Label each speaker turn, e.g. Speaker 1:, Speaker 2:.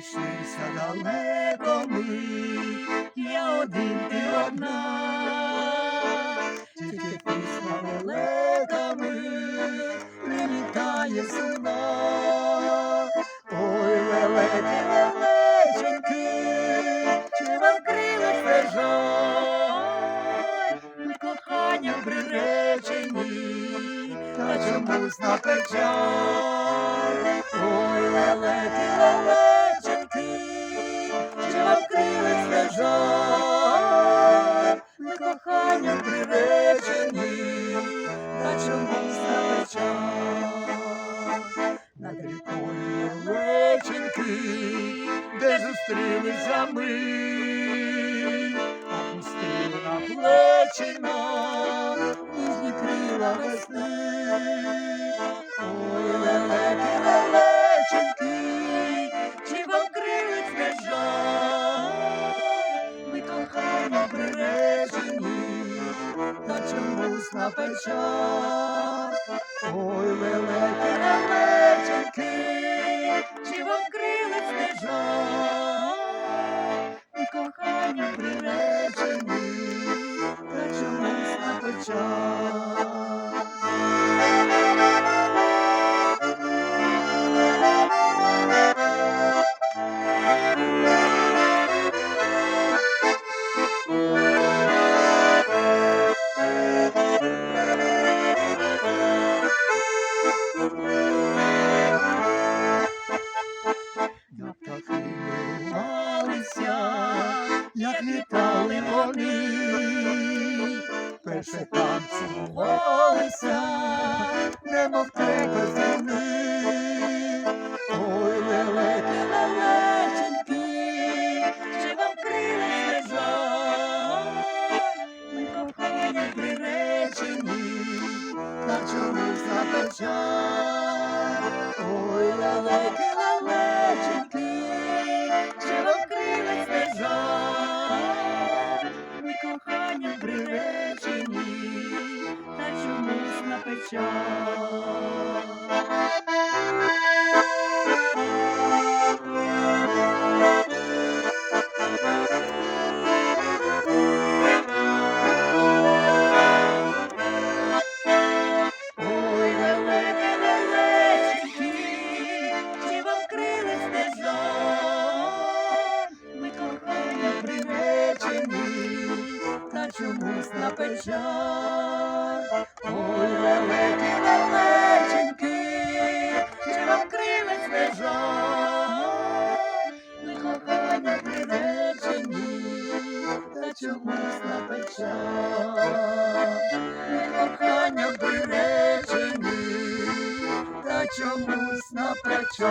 Speaker 1: Зійшлися далеко ми, я один ти одна, тільки пісня великами привітає сина, ой великі величеньки, чи вам крила стежа, ми кохання приречені, та чомусь на печаль, ой великі величеньки, зустрілися ми, опустили на плечі нам ніжні крила весни. Ой, лелеки, лелеченьки, чи вам крилець не жаль? Ми кохання приречені, та чомусь на печаль. Ой, лелеки, лелеченьки, На птахи вирвалися, як літали вони, перше там цілувалися, немов тебе земли. Ой, лелеки, лелеченьки, чи вам крилець не жаль? Ми кохання приречені, та чомусь на та чомусь на печаль. чомусь напече, кохання бережені, та чомусь напече.